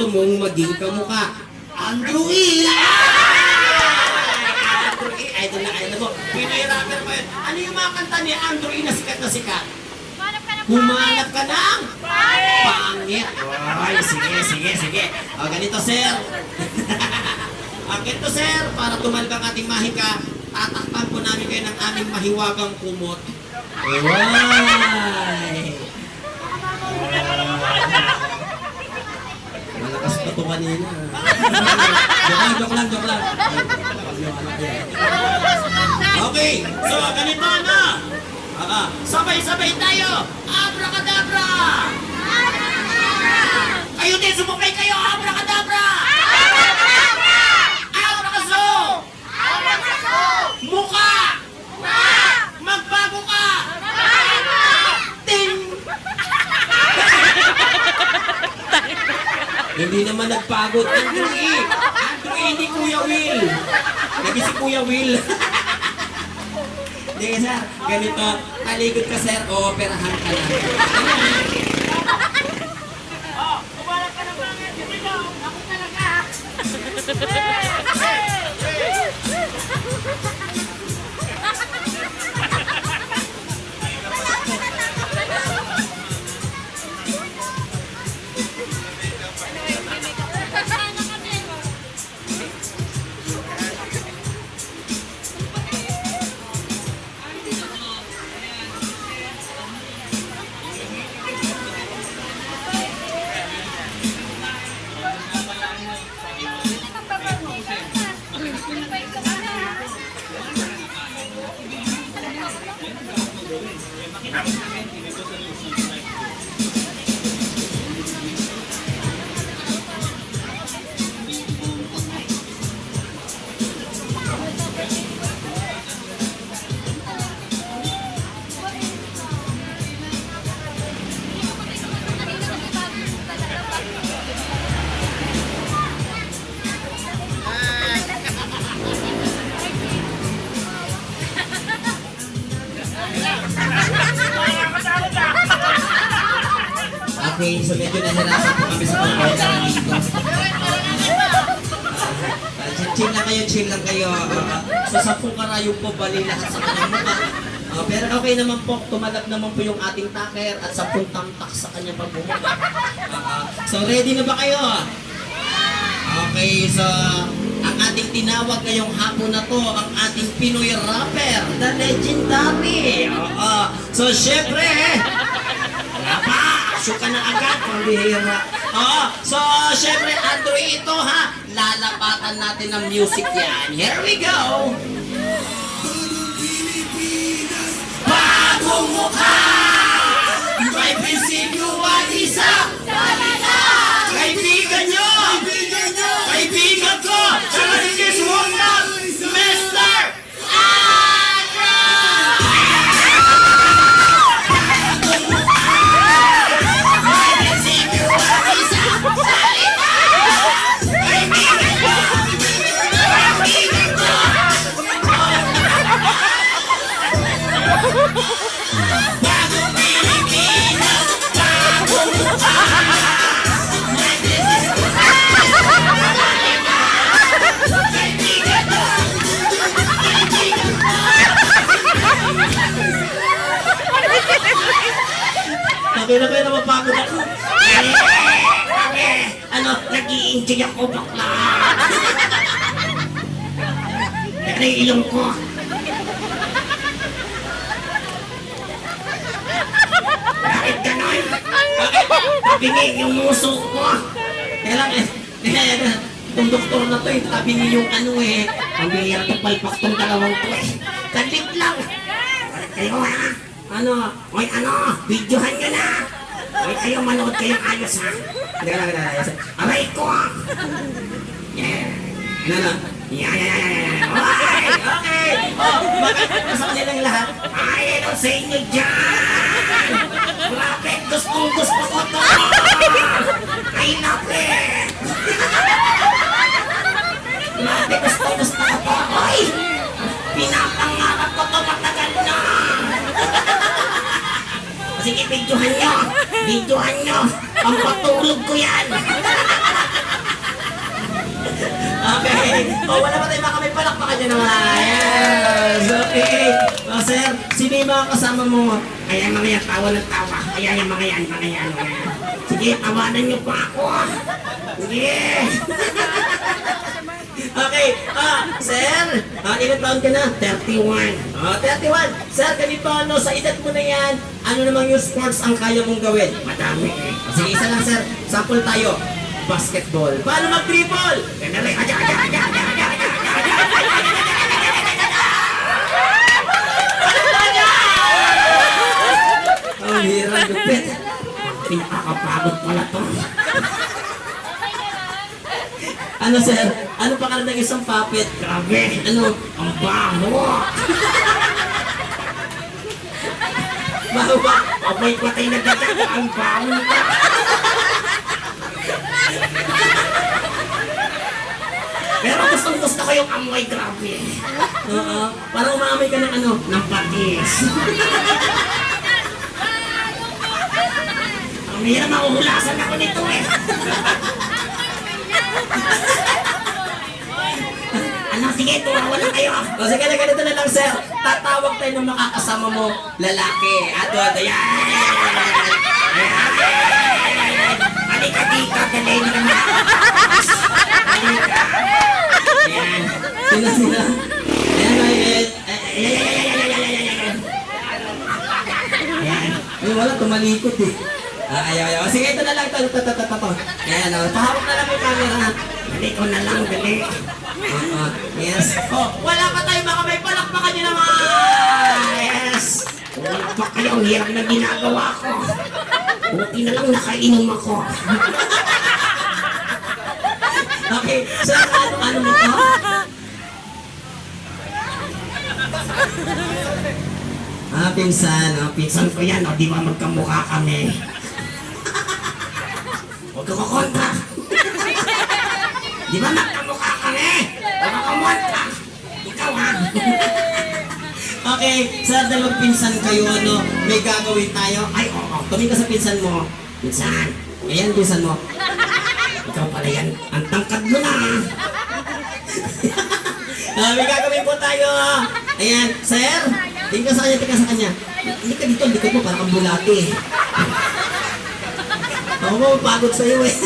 gusto mong maging kamukha? Andrew E! Andrew E! Idol na idol mo. Pinirapper mo yun. Ano yung mga kanta ni Andrew E na sikat na sikat? Humanap ka ng pangit. Ay, sige, sige, sige. O, ganito, sir. o, ganito, sir. Para tumalbang ating mahika, tatakpan po namin kayo ng aming mahiwagang kumot. Ay! Pa to kanina. joke lang, joke lang, joke lang. Okay, so ganito na. Sabay-sabay tayo. Abracadabra! Kayo Hindi naman nagpagod. Andrew E. Andrew E, hindi Kuya Will. Naging si Kuya Will. Hindi sir, ganito. Talikod ka sir, o operahan ka lang. Okay, so medyo nahirapan po kami sa pag-order dito. Ah, chill- lang kayo, chill lang kayo. So sa karayong po, bali lahat sa kanyang mukha. Ah, pero okay naman po, tumalab naman po yung ating taker at sa tamtak sa kanyang pagbumuka. Ah, ah. so ready na ba kayo? Okay, so ang ating tinawag ngayong hapon na to, ang ating Pinoy rapper, the legendary. Oo. So syempre, agad, pambihira. Oo, so syempre, Andrew, ito ha, lalapatan natin ng music yan. Here we go! Bagong mukha! Sabi na kayo na mapagod ako. Eh, ano, nag-i-enjoy ako bakla. Pero yung ilong ko. Bakit ganon? Tabingi yung muso ko? Kailang eh, eh, itong doktor na to tabingi yung ano eh. Ang bihira to palpak tong dalawang to eh. Saglit lang. Kayo ha? Ano? Oy ano? Videohan nyo na! Oy kayo manood kayong ayos ha? Hindi ka lang, hindi ayos. Aray ko! Yeah. Ano na? Yeah, yeah, yeah, yeah. Okay, okay. Oh, makikita sa kanilang lahat. Ay, ano sa inyo dyan? Grabe, gustong gusto ko to! I love it! Grabe, gustong gusto ko to! Ay! Pinapangarap ko to matagal na! Sige, videohan nyo. Videohan nyo. Pampatulog ko yan. okay. O, wala pa tayo makamay palakpakan nyo naman. Yes. Okay. O, sir, sino yung mga kasama mo? Ayan mga yan, tawa ng tawa. Ayan yung mga yan, mga yan. Sige, tawanan nyo pa ako. Sige. Okay, ah, sir, ah, ilang taon ka na? 31. Oh, 31. Sir, ganito ano, sa edad mo na yan, ano namang yung sports ang kaya mong gawin? Madami eh. Sige, isa lang sir, sample tayo. Basketball. Paano mag-dribble? Ganun rin. Aja, aja, aja, aja, aja, aja, aja, aja. Pinakakapagod pala to. Ano sir? Ano pa ka ng isang puppet? Grabe! Ano? Ang baho! baho ba? Amoy patay na dagat! Ang baho na! Pero gustong gusto ko yung amoy, grabe. Oo. Parang umaamoy ka ng ano? Ng patis. Ang hirap mahuhulasan ako nito eh. Sige, tumawa na kayo. Ah. O sige, na ganito na lang, sir. Tatawag tayo ng makakasama mo, lalaki. Ato, ato, yan! Yan! Halika dito, dalay na naman. Halika. Yan. Sino, sino? Yan, ay, ay, ay, ay, wala, tumalikot eh. Ah, ayaw, ayaw. Sige, ito na lang. Ito, ito, ito, ito. Ayan, oh. pahawak na lang yung camera. Dali ko na lang, dali. Oo, yes. Oh, wala pa tayo mga may palakpakan nyo naman! Yes! Wala pa kayo, ang hirap na ginagawa ko. Buti na lang nakainom ako. okay, so ano, ano mo to? Ah, pinsan. Ah, pinsan ko yan. O, di ba magkamukha kami? Huwag ka kukontra. Di ba magkamukha kami? Huwag ka. Ikaw ha. okay, sa dalawang pinsan kayo, ano, may gagawin tayo. Ay, oo. Tumingin ka sa pinsan mo. Pinsan. Ayan, pinsan mo. Ikaw pala yan. Ang tangkad mo na. Ah, may gagawin po tayo. Ayan, sir. Tingin ka sa kanya, tingin ka sa kanya. Hindi ka dito, likod mo, parang bulati. Ako mo, pagod sa'yo eh.